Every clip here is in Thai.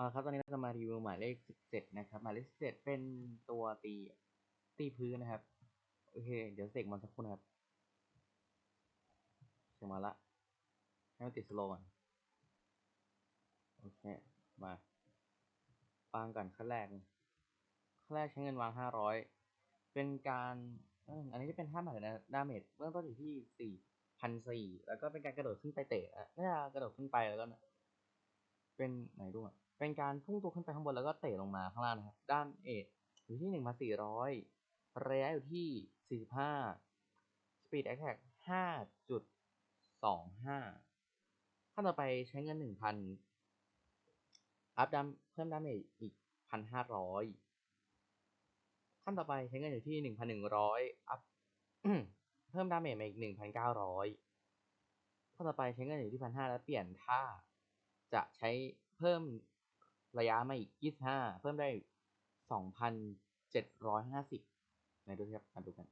เอาละครับตอนนี้เราจะมารีวิวหมายเลขสิบเจ็ดนะครับหมายเลขสิบเจ็ดเป็นตัวตีตีพื้นนะครับ โอเค เดี๋ยวเสกมันสักครู่นะครับเสกมาละ ให้มันติดสโลว์ก่อนโอเค มาวางก่อนขั้นแรกขั้นแรกใช้เงินวางห้าร้อยเป็นการอันนี้จะเป็นห้าบาทนะดาเมจเบื้องต้นอยู่ที่สี่พันสี่แล้วก็เป็นการกระโดดขึ้นไปเตะน่าจะกระโดดขึ้นไปแล้วก็นะเป็นไหนดูอะ เป็นการพุ่งตัวขึ้นไปข้างบนแล้วก็เตะลงมาข้างล่างนะครับ ด้านเอทอยู่ที่หนึ่งพันสี่ร้อยระยะอยู่ที่สี่สิบห้าสปีดแอคแท็กห้าจุดสองห้าขั้นต่อไปใช้เงินหนึ่งพันอัพดัมเพิ่มดาเมจอีกพันห้าร้อยขั้นต่อไปใช้เงินอยู่ที่หนึ่งพันหนึ่งร้อยอัพเพิ่มดาเมจมาอีกหนึ่งพันเก้าร้อยขั้นต่อไปใช้เงินอยู่ที่พันห้าแล้วเปลี่ยนท่าจะใช้เพิ่ม ระยะมาอีกยี่สิบห้าเพิ่มได้สองพันเจ็ดร้อยห้าสิบนะดูครับมาดูกัน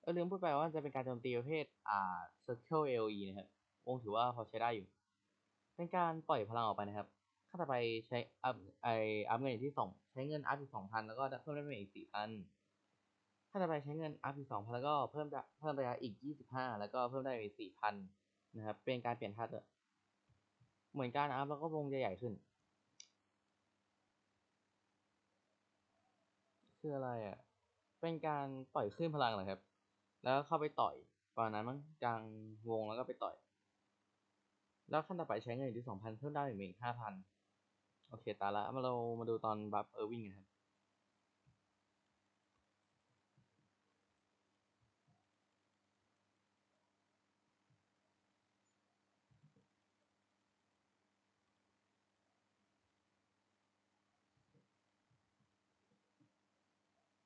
เออลืมพูดไปว่าจะเป็นการโจมตีประเภทอ่า circle AOE นะครับวงถือว่าพอใช้ได้อยู่ เป็นการปล่อยพลังออกไปนะครับขั้นต่อไปใช้อัพไออัพเงินอยู่ที่สองใช้เงินอัพอีกสองพันแล้วก็เพิ่มได้อีกสี่พันขั้นต่อไปใช้เงินอัพอีกสองพันแล้วก็เพิ่มได้เพิ่มระยะอีกยี่สิบห้าแล้วก็เพิ่มได้อีกสี่พันนะครับเป็นการเปลี่ยนท่าเหมือนการอัพแล้วก็วงจะใหญ่ขึ้น คืออะไรอะ เป็นการปล่อยคลื่นพลังเหรอครับ แล้วเข้าไปต่อยประมาณนั้นมั้งกลางวงแล้วก็ไปต่อย แล้วขั้นต่อไปใช้เงินอยู่ที่สองพันเพิ่มได้อีกอีกห้าพันโอเคตาละมาเรามาดูตอนบัฟเออร์วิงกันครับ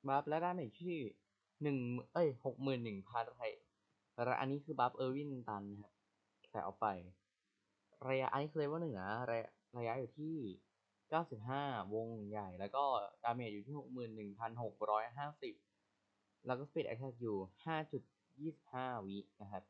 บัฟและดาเมจที่หนึ่งเอ้ยหกหมื่นหนึ่งพันไทยและอันนี้คือบัฟเออร์วินตันนะครับใส่เอาไป ระยะอันนี้คือเลเวลหนึ่งนะระยะระยะอยู่ที่เก้าสิบห้าวงใหญ่ แล้วก็ดาเมจอยู่ที่หกหมื่นหนึ่งพันหกร้อยห้าสิบแล้วก็สปีดแอคแท็กอยู่ห้าจุดยี่สิบห้าวินะครับ